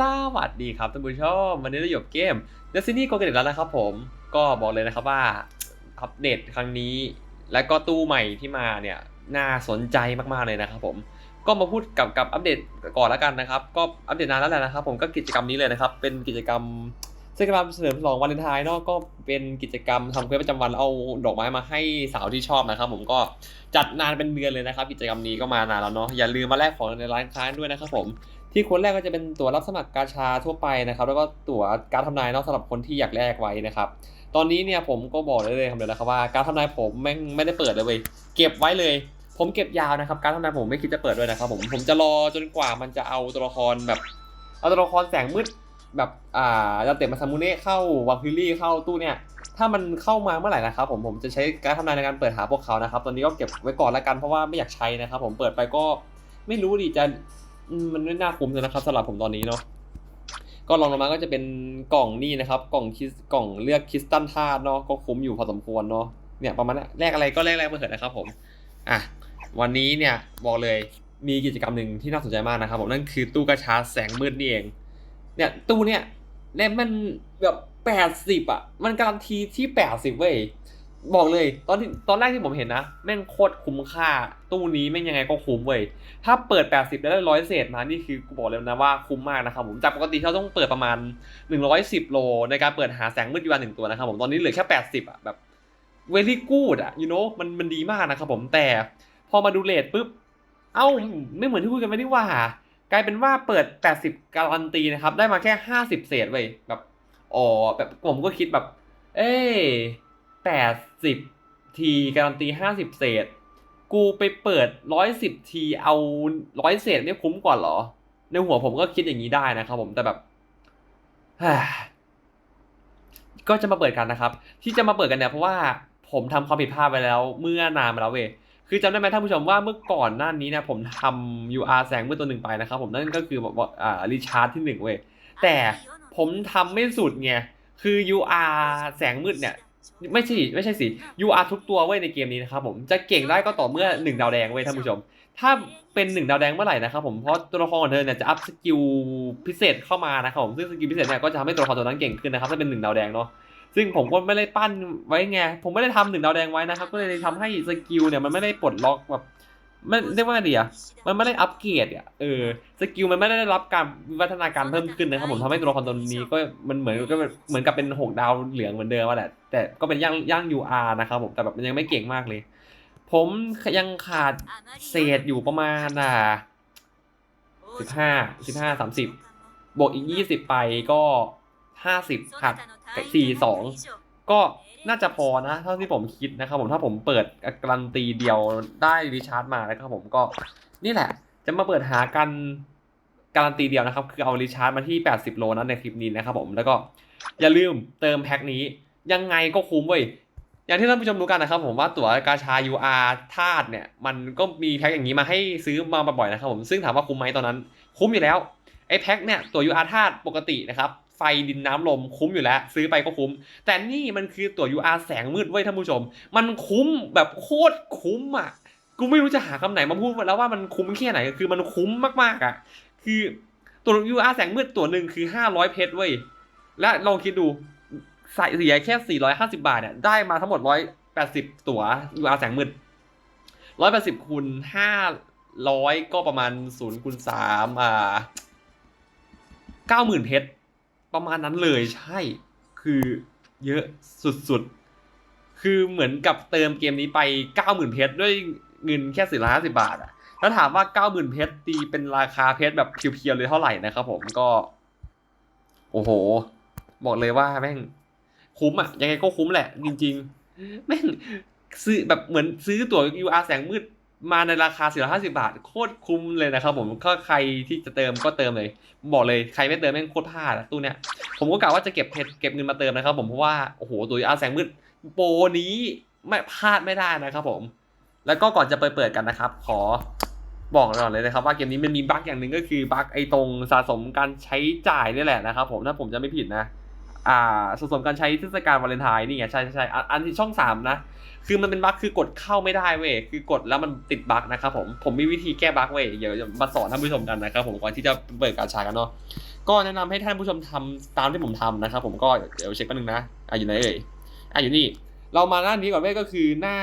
สวัสดีครับท่านผู้ชมวันนี้เราอยู่กับเกม Destiny โกเกตแล้วนะครับผมก็บอกเลยนะครับว่าอัปเดตครั้งนี้ และก็ตู้ใหม่ที่มาเนี่ยน่าสนใจมากๆเลยนะครับผมก็มาพูดกับกับอัปเดตก่อนแล้วกันนะครับ ก็อัปเดตนานแล้วแหละนะครับ ผมก็กิจกรรมนี้เลยนะครับ เป็นกิจกรรมเทศกาลเฉลิมฉลองวาเลนไทน์เนาะก็เป็นกิจกรรมทำเควสประจำวันเอาดอกไม้มาให้สาวที่ชอบนะครับ ผมก็จัดนานเป็นเดือนเลยนะครับ กิจกรรมนี้ก็มานานแล้วเนาะอย่าลืมมาแลกของในร้านค้าด้วยนะครับผม ที่คนแรกก็จะเป็นตั๋วรับสมัครกาชาทั่วไปนะครับ แล้วก็ตั๋วการดทำนายนอกสำหรับคนที่อยากแลกไว้นะครับ ตอนนี้เนี่ยผมก็บอกได้เลยครับเดียวนะครับว่าการดทำนายผมแม่งไม่ได้เปิดเลยเว้ยเก็บไว้เลย ผมเก็บยาวนะครับ การทำนายผมไม่คิดจะเปิดด้วยนะครับผมผมจะรอจนกว่ามันจะเอาตัวละครแบบ เอาตัวละครแสงมืดแบบอ่าดาเตะมาซามูเน่เข้าวาคิลี่เข้าตู้เนี่ยถ้ามันเข้ามาเมื่อไหร่นะครับผมผมจะใช้การทำนายในการเปิดหาพวกเขานะครับ ตอนนี้ก็เก็บไว้ก่อนละกันเพราะว่าไม่อยากใช้นะครับ ผมเปิดไปก็ไม่รู้ดิจะ มันไม่น่าคุ้มเลยนะครับสำหรับผมตอนนี้เนาะก็ลองลงมาก็จะเป็นกล่องนี่นะครับ กล่องคิสกล่องเลือกคริสตัลธาตุเนาะก็คุ้มอยู่พอสมควรเนาะเนี่ยประมาณนั้นแลกอะไรก็แลกแลกมาเถอะนะครับผมอะวันนี้เนี่ยบอกเลยมีกิจกรรมหนึ่งที่น่าสนใจมากนะครับผมนั่นคือตู้กระชาแสงมืดนี่เอง เนี่ยตู้เนี่ยเนี่ยมันแบบแปดสิบอะมันการันตีที่แปดสิบเว้ย บอกเลย ตอนที่ตอนแรกที่ผมเห็นนะ แม่งโคตรคุ้มค่า ตู้นี้แม่งยังไงก็คุ้มเว้ย ถ้าเปิด 80 แล้วได้ร้อยเศษมา นี่คือกูบอกเลยนะว่าคุ้มมากนะครับผม จากปกติเราต้องเปิดประมาณ 110 โล ในการเปิดหาแสงมืดยูวันหนึ่งตัวนะครับผม ตอนนี้เหลือแค่ 80 อะแบบ very good อะ you know มันมันดีมากนะครับผมแต่พอมาดูเลทปุ๊บ เอ้าไม่เหมือนที่คุยกันไม่ได้ว่า กลายเป็นว่าเปิด 80 การันตีนะครับได้มาแค่ 50 เศษเว้ยแบบอ๋อแบบผมก็คิดแบบ เอ้ 80ทีการันตี50เศษ กูไปเปิดร้อยสิบทีเอาร้อยเศษเนี่ยคุ้มกว่าเหรอ ในหัวผมก็คิดอย่างนี้ได้นะครับผมแต่แบบก็จะมาเปิดกันนะครับ ที่จะมาเปิดกันเนี่ยเพราะว่าผมทำความผิดพลาดไปแล้ว เมื่อนานมาแล้วเว้ยคือจำได้ไหมท่านผู้ชมว่าเมื่อก่อนหน้านี้นี่ยผมทำ UR แสงมืดตัวหนึ่งไปนะครับผมนั่นก็คือแบบอ่ารีชาร์จที่หนึ่งเว้ยแต่ผมทำไม่สุดไงคือ UR แสงมืดเนี่ย ไม่ใช่ไม่ใช่สิ UR ทุกตัวเว้ยในเกมนี้นะครับผมจะเก่งได้ก็ต่อเมื่อ1ดาวแดงเว้ยท่านผู้ชม ถ้าเป็น1ดาวแดงเมื่อไหร่นะครับผมเพราะตัวละครของเธอเนี่ยจะอัพสกิลพิเศษเข้ามานะครับผมซึ่งสกิลพิเศษเนี่ยก็จะทำให้ตัวละครตัวนั้นเก่งขึ้นนะครับถ้าเป็น1ดาวแดงเนาะซึ่งผมก็ไม่ได้ปั้นไว้ไงผมไม่ได้ทำหนึ่งดาวแดงไว้นะครับก็เลยทำให้สกิลเนี่ยมันไม่ได้ปลดล็อกแบบ ไม่เรียกว่าไงดีอะมันไม่ได้อัปเกรดอะเออสกิลมันไม่ได้รับการวิวัฒนาการเพิ่มขึ้นนะครับผมทำให้ตัวละครตัวนี้ก็มันเหมือนก็เหมือนกับเป็นหกดาวเหลืองเหมือนเดิมว่าแหละแต่ก็เป็นย่างย่าง UR นะครับผมแต่แบบมันยังไม่เก่งมากเลย ผมยังขาดเศษอยู่ประมาณอะสิบห้าสิบห้าสามสิบบวกอีกยี่สิบไปก็ห้าสิบขาดสี่สองก็ น่าจะพอนะเท่าที่ผมคิดนะครับผมถ้าผมเปิดการันตีเดียวได้รีชาร์จมานะครับผมก็นี่แหละ จะมาเปิดหากันการันตีเดียวนะครับ คือเอารีชาร์จมาที่ 80 โลนั้นในคลิปนี้นะครับผมแล้วก็อย่าลืมเติมแพ็คนี้ยังไงก็คุ้มเว้ยอย่างที่ท่านผู้ชมรู้กันนะครับผมว่าตั๋วกาชา UR ธาตุเนี่ยมันก็มีแพ็คอย่างนี้มาให้ซื้อมาบ่อยๆนะครับผมซึ่งถามว่าคุ้มไหมตอนนั้น คุ้มอยู่แล้วไอ้แพ็คเนี่ยตั๋ว UR ธาตุปกตินะครับ ไฟดินน้ำลมคุ้มอยู่แล้ว ซื้อไปก็คุ้ม แต่นี่มันคือตั๋ว UR แสงมืดเว้ยท่านผู้ชม มันคุ้มแบบโคตรคุ้มอะกูไม่รู้จะหาคำไหนมาพูดแล้วว่ามันคุ้มแค่ไหนคือมันคุ้มมากๆอะ คือตัว UR แสงมืดตัวหนึ่งคือ 500 เพชรเว้ยและลองคิดดูใส่เสียแค่ 450 บาทเนี่ยได้มาทั้งหมด 180 ตั๋ว UR แสงมืด 180คูณ500 ก็ประมาณ0คูณ3อ่า90,000 เพชร ประมาณนั้นเลยใช่ คือเยอะสุดๆ คือเหมือนกับเติมเกมนี้ไป90,000เพชรด้วยเงินแค่450บาทอะแล้วถามว่า90,000เพชรตีเป็นราคาเพชรแบบเพียวๆเลยเท่าไหร่นะครับผมก็ โอ้โห บอกเลยว่าแม่งคุ้มอะยังไงก็คุ้มแหละ จริง ๆ แม่งซื้อแบบเหมือนซื้อตั๋ว UR แสงมืด มาในราคา 450 บาท โคตรคุ้มเลยนะครับผมก็ใครที่จะเติมก็เติมเลย บอกเลยใครไม่เติมแม่งโคตรพลาดอะตู้เนี้ยผมก็กะว่าจะเก็บเพชรเก็บเงินมาเติมนะครับผมเพราะว่าโอ้โหตัว UR แสงมืดโปรนี้ไม่พลาดไม่ได้นะครับผม แล้วก็ก่อนจะไปเปิดกันนะครับ ขอบอกก่อนเลยนะครับว่าเกมนี้มันมีบั๊กอย่างหนึ่งก็คือบั๊กไอตรงสะสมการใช้จ่ายนี่แหละนะครับผมถ้าผมจะไม่ผิดนะ อ่าสะสมการใช้เทศกาลวาเลนไทน์นี่ไงใช่ใช่ใช่อันอันที่ช่องสามนะคือมันเป็นบั๊กคือกดเข้าไม่ได้เว้ยคือกดแล้วมันติดบั๊กนะครับผมผมมีวิธีแก้บั๊กเว้ยเดี๋ยวมาสอนท่านผู้ชมกันนะครับผมก่อนที่จะเปิดการช้กันเนาะก็แนะนำให้ท่านผู้ชมทำตามที่ผมทำนะครับผมก็เดี๋ยวเช็คแป๊บนึงนะอะอยู่ไหนเอ่ยอะอยู่นี่ เรามาหน้านี้ก่อนเว้ยก็คือหน้า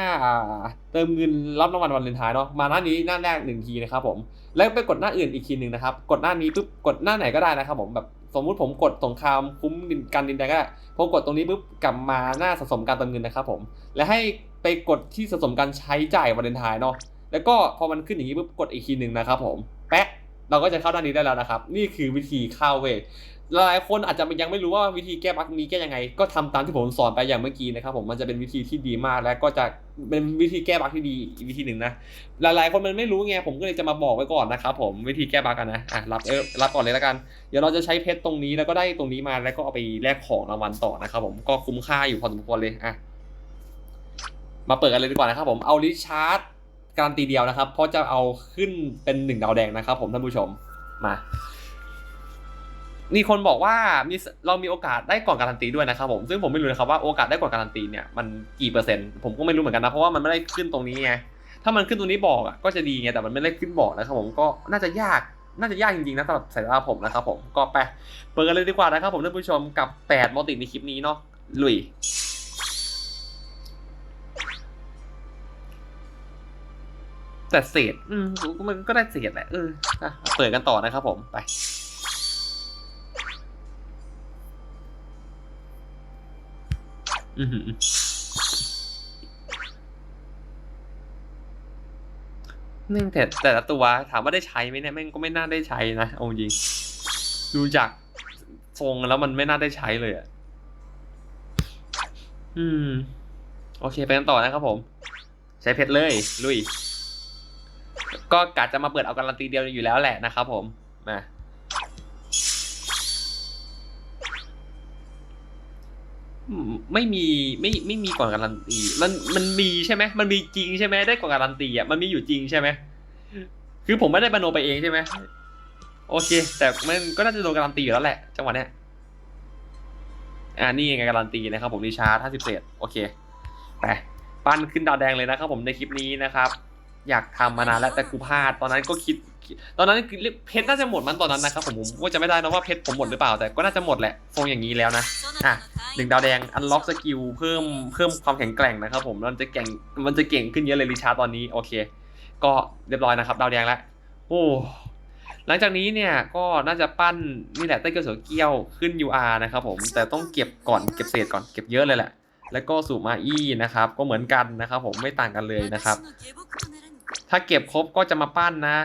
เติมเงินรับรางวัลวันเลนไทายเนาะมาหน้านี้หน้าแรกหนึ่งทีนะครับผมแล้วไปกดหน้าอื่นอีกทีหนึ่งนะครับกดหน้านี้ปุ๊บกดหน้าไหนก็ได้นะครับผมแบบ สมมุติผมกดสงครามคุ้มดินการดินแดงก็ได้พอกดตรงนี้ปุ๊บกลับมาหน้าสะสมการเติมเงินนะครับผมและให้ไปกดที่สะสมการใช้จ่ายวันเลนไทายเนาะแล้วก็พอมันขึ้นอย่างนี้ปุ๊บกดอีกทีหนึ่งนะครับผมแป๊ะเราก็จะเข้าด้านนี้ได้แล้วนะครับ นี่คือวิธีเข้าเว้ หลายคนอาจจะยังไม่รู้ว่าวิธีแก้บั๊กนี้แก้ยังไง ก็ทำตามที่ผมสอนไปอย่างเมื่อกี้นะครับผมมันจะเป็นวิธีที่ดีมากและก็จะเป็นวิธีแก้บั๊กที่ดีอีกวิธีหนึ่งนะหลายๆ คนมันไม่รู้ไงผมก็เลยจะมาบอกไว้ก่อนนะครับผมวิธีแก้บั๊กกันนะอะรับเออรับก่อนเลยแล้วกัน เดี๋ยวเราจะใช้เพชรตรงนี้แล้วก็ได้ตรงนี้มาแล้วก็เอาไปแลกของรางวัลต่อนะครับผมก็คุ้มค่าอยู่พอสมควรเลยอะมาเปิดกันเลยดีกว่านะครับผมเอาลิชาร์ดการันตีเดียวนะครับเพราะจะเอาขึ้นเป็นหนึ่งดาวแดงนะครับ ผมท่านผู้ชมมา มีคนบอกว่ามีเรามีโอกาสได้ก่อนการันตีด้วยนะครับผมซึ่งผมไม่รู้นะครับว่าโอกาสได้ก่อนการันตีเนี่ยมันกี่เปอร์เซ็นต์ผมก็ไม่รู้เหมือนกันนะเพราะว่ามันไม่ได้ขึ้นตรงนี้ไงถ้ามันขึ้นตรงนี้บอกอะก็จะดีไงแต่มันไม่ได้ขึ้นบอกนะครับผมก็น่าจะยากน่าจะยากจริงๆนะสำหรับสายตาผมนะครับผมก็ไปเปิดกันเลยดีกว่านะครับผมท่านผู้ชมกับ8มัลติในคลิปนี้เนาะลุยแต่เศษ อืมมันก็ได้เศษแหละเออเปิดกันต่อนะครับผมไป อือหือแม่งแต่แต่ละตัวถามว่าได้ใช้ไหมเนี่ยแม่งก็ไม่น่าได้ใช้นะเอาจริง ดูจากทรงแล้วมันไม่น่าได้ใช้เลยอะ อืม โอเคไปกันต่อนะครับผม ใช้เพชรเลย ลุย ก็กะจะมาเปิดเอาการันตีเดียวอยู่แล้วแหละนะครับผมมา ไม่มีไม่ไม่มีก่อนการันตีมันมันมีใช่ไหมมันมีจริงใช่ไหมได้ก่อนการันตีอะมันมีอยู่จริงใช่ไหมคือผมไม่ได้บโนไปเองใช่ไหมโอเค แต่มันก็น่าจะโดนการันตีอยู่แล้วแหละจังหวะเนี้ยอ่านี่ไงการันตีนะครับผมดิชาร์ห้าสิบเศษโอเคไปปั้นขึ้นดาวแดงเลยนะครับผมในคลิปนี้นะครับ อยากทำมานานแล้วแต่กูพลาดตอนนั้นก็คิด ตอนนั้นเพชรน่าจะหมดมันตอนนั้นนะครับผมผมก็จะไม่ได้นะว่าเพชรผมหมดหรือเปล่าแต่ก็น่าจะหมดแหละทรงอย่างนี้แล้วนะอะหนึ่งดาวแดงอันล็อกสกิลเพิ่มเพิ่มความแข็งแกร่งนะครับผมมันจะเก่งมันจะเก่งขึ้นเยอะเลยริชาตอนนี้โอเค ก็เรียบร้อยนะครับดาวแดงแล้วโอ้หลังจากนี้เนี่ยก็น่าจะปั้นนี่แหละเต้เกียวเสือเกี้ยวขึ้น UR นะครับผมแต่ต้องเก็บก่อนเก็บเศษก่อนเก็บเยอะเลยแหละแล้วก็สูมาอี้นะครับ ก็เหมือนกันนะครับผมไม่ต่างกันเลยนะครับ ถ้าเก็บครบก็จะมาปั้นนะ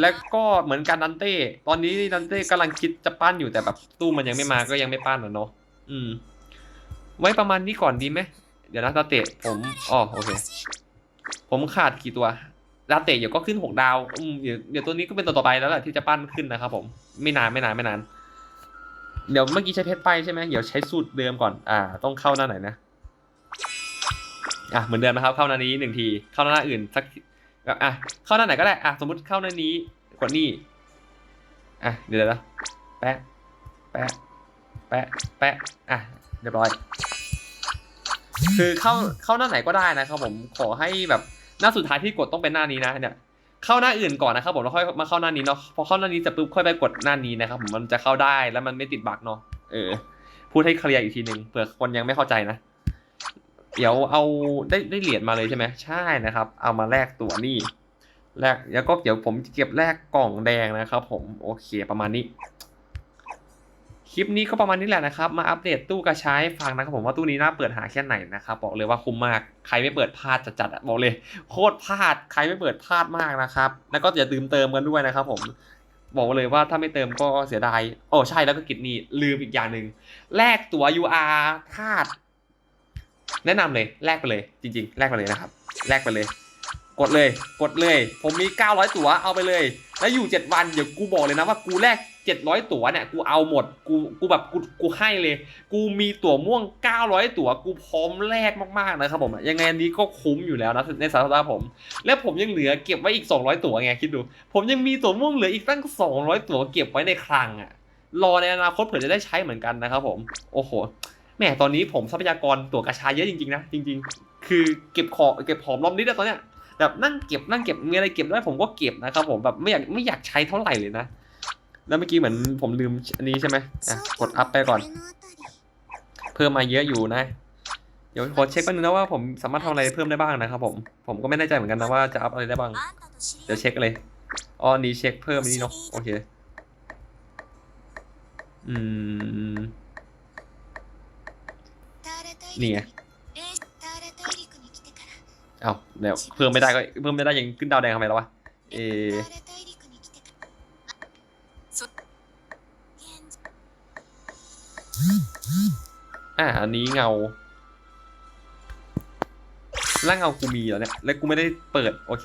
แล้วก็เหมือนกันดันเต้ ตอนนี้ดันเต้กำลังคิดจะปั้นอยู่แต่แบบตู้มันยังไม่มาก็ยังไม่ปั้นอะเนาะอืม ไว้ประมาณนี้ก่อนดีไหมเดี๋ยวนะดาเตะผมอ๋อโอเค ผมขาดกี่ตัวดาเตะเดี๋ยวก็ขึ้นหกดาวอืมเดี๋ยวเดี๋ยวตัวนี้ก็เป็นตัวต่อไปแล้วแหละที่จะปั้นขึ้นนะครับผมไม่นานไม่นานไม่นาน เดี๋ยวเมื่อกี้ใช้เพชรไปใช่ไหมเดี๋ยวใช้สูตรเดิมก่อน อ่า ต้องเข้าหน้าไหนนะอะเหมือนเดิมนะครับเข้าหน้านี้หนึ่งที เข้าหน้าอื่นสัก แบบอะเข้าหน้าไหนก็ได้อะสมมติเข้าหน้านี้กดนี่อะเดี๋ยวนะแปะแปะแปะแปะอะเรียบร้อย คือเข้าเข้าหน้าไหนก็ได้นะครับผมขอให้แบบหน้าสุดท้ายที่กดต้องเป็นหน้านี้นะเนี่ยเข้าหน้าอื่นก่อนนะครับผมแล้วค่อยมาเข้าหน้านี้เนาะพอเข้าหน้านี้เสร็จปุ๊บค่อยไปกดหน้านี้นะครับผมมันจะเข้าได้แล้วมันไม่ติดบั๊กเนาะเออพูดให้เคลียร์อีกทีหนึ่งเผื่อคนยังไม่เข้าใจนะ เดี๋ยวเอาได้ได้เหรียญมาเลยใช่ไหมใช่นะครับ เอามาแลกตัวนี่แลกแล้วก็เดี๋ยวผมเก็บแลกกล่องแดงนะครับผมโอเคประมาณนี้คลิปนี้ก็ประมาณนี้แหละนะครับ มาอัปเดตตู้กระชายฟังนะครับผมว่าตู้นี้น่าเปิดหาแค่ไหนนะครับบอกเลยว่าคุ้มมากใครไม่เปิดพลาดจัดๆอะบอกเลย โคตรพลาดใครไม่เปิดพลาดมากนะครับ แล้วก็อย่าลืมเติมกันด้วยนะครับ ผมบอกเลยว่าถ้าไม่เติมก็เสียดายโอ้ใช่แล้วก็กิจนี้ลืมอีกอย่างหนึ่งแลกตั๋ว UR ธาตุ แนะนำเลยแลกไปเลย จริง ๆ แลกไปเลยนะครับ แลกไปเลย กดเลย กดเลย ผมมี 900 ตั๋วเอาไปเลย แล้วอยู่ 7 วันเดี๋ยวกูบอกเลยนะว่ากูแลก700 ตั๋วเนี่ยกูเอาหมดกูกูแบบกูกูให้เลย กูมีตั๋วม่วง 900 ตั๋วกูพร้อมแลกมากๆนะครับผมยังไงอันนี้ก็คุ้มอยู่แล้วนะในสายตาผม และผมยังเหลือเก็บไว้อีก 200 ตั๋วไงคิดดู ผมยังมีตั๋วม่วงเหลืออีกตั้ง 200 ตั๋วเก็บไว้ในคลังอะรอในอนาคตเผื่อจะได้ใช้เหมือนกันนะครับผม โอ้โห แหมตอนนี้ผมทรัพยากรตัวกระชายเยอะจริงๆนะจริง ๆ คือเก็บของเก็บหอมรอมริดอะตอนเนี้ยแบบนั่งเก็บนั่งเก็บมีอะไรเก็บได้ผมก็เก็บนะครับผมแบบไม่อยากไม่อยากใช้เท่าไหร่เลยนะแล้วเมื่อกี้เหมือนผมลืมอันนี้ใช่ไหมอะกดอัพไปก่อน เพิ่มมาเยอะอยู่นะ เดี๋ยวขอเช็คแป๊บนึงนะว่าผมสามารถทำอะไรเพิ่มได้บ้างนะครับผมผมก็ไม่แน่ใจเหมือนกันนะว่าจะอัพอะไรได้บ้าง เดี๋ยวเช็คเลยอ๋อนี้เช็คเพิ่มนนี้เนาะโอเคอืม นี่ไงเอ้าเดี๋ยวเพิ่มไม่ได้ก็เพิ่มไม่ได้ยังขึ้นดาวแดงทำไมแล้ววะเออะอันนี้เงาแล้วเงากูมีเหรอเนี่ย แล้วกูไม่ได้เปิด โอเค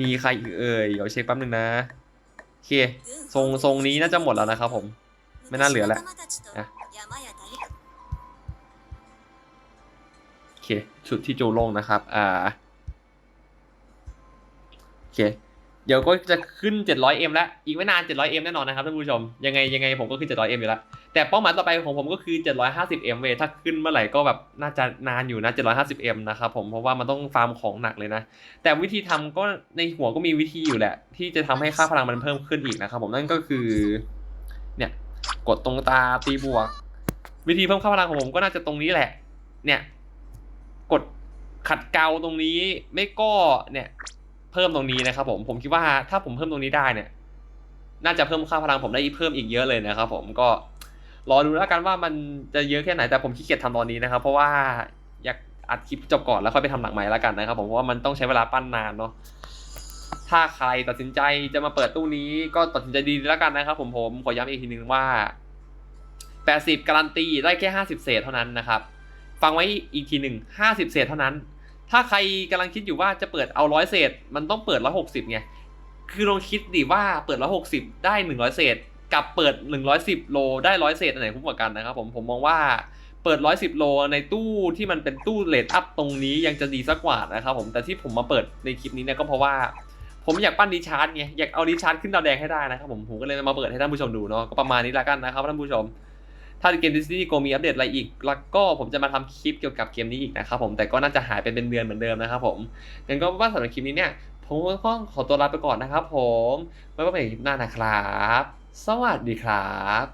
มีใครอีกเอ่ย เดี๋ยวเช็คแป๊บนึงนะ โอเค ทรงทรงนี้น่าจะหมดแล้วนะครับผม ไม่น่าเหลือแล้ว เค ชุดที่โจลงนะครับ อ่า โอเค เดี๋ยวก็จะขึ้น 700M แล้ว อีกไม่นาน 700M แน่นอนนะครับท่านผู้ชม ยังไงยังไงผมก็ขึ้น 700M อยู่แล้ว แต่เป้าหมายต่อไปของผมก็คือ 750M เวยถ้าขึ้นเมื่อไหร่ก็แบบน่าจะนานอยู่นะ 750M นะครับผม เพราะว่ามันต้องฟาร์มของหนักเลยนะ แต่วิธีทำก็ในหัวก็มีวิธีอยู่แหละ ที่จะทำให้ค่าพลังมันเพิ่มขึ้นอีกนะครับผม นั่นก็คือ เนี่ย กดตรงตาตีบวก วิธีเพิ่มค่าพลังของผมก็น่าจะตรงนี้แหละ เนี่ย กดขัดเกลาตรงนี้ไม่ก็เนี่ย เพิ่มตรงนี้นะครับผมผมคิดว่าถ้าผมเพิ่มตรงนี้ได้เนี่ย น่าจะเพิ่มค่าพลังผมได้เพิ่มอีกเยอะเลยนะครับ ผมก็รอดูแล้วกันว่ามันจะเยอะแค่ไหนแต่ผมขี้เกียจทำตอนนี้นะครับ เพราะว่าอยากอัดคลิปจบก่อนแล้วค่อยไปทำหนังใหม่แล้วกันนะครับ ผมเพราะว่ามันต้องใช้เวลาปั้นนานเนาะถ้าใครตัดสินใจจะมาเปิดตู้นี้ก็ตัดสินใจดีแล้วกันนะครับ ผมผมขอย้ำอีกทีนึงว่า 80 การันตีได้แค่ 50 เศษเท่านั้นนะครับ ฟังไว้อีกทีหนึ่ง50เศษเท่านั้น ถ้าใครกำลังคิดอยู่ว่าจะเปิดเอาร้อยเศษ มันต้องเปิด160ไงคือลองคิดดิว่าเปิด160ได้100เศษ กับเปิด110โลได้100เศษอันไหนคุ้มกว่ากันนะครับผมผมมองว่าเปิด 110 โล ในตู้ที่มันเป็นตู้เลทอัพตรงนี้ยังจะดีสักกว่านะครับผม แต่ที่ผมมาเปิดในคลิปนี้เนี่ยก็เพราะว่า ผมอยากปั้นดีชาร์จไง อยากเอาดีชาร์จขึ้นดาวแดงให้ได้นะครับผม ผมก็เลยมาเปิดให้ท่านผู้ชมดูเนาะ ก็ประมาณนี้ละกันนะครับท่านผู้ชม ถ้าเกมดิสนีย์โกมีอัปเดตอะไรอีก แล้วก็ผมจะมาทำคลิปเกี่ยวกับเกมนี้อีกนะครับผม แต่ก็น่าจะหายไปเป็นเดือนเหมือนเดิมนะครับผม งั้นก็ว่าสำหรับคลิปนี้เนี่ย ผมก็ต้องขอตัวลาไปก่อนนะครับผม ไว้พบกันในคลิปหน้านะครับ สวัสดีครับ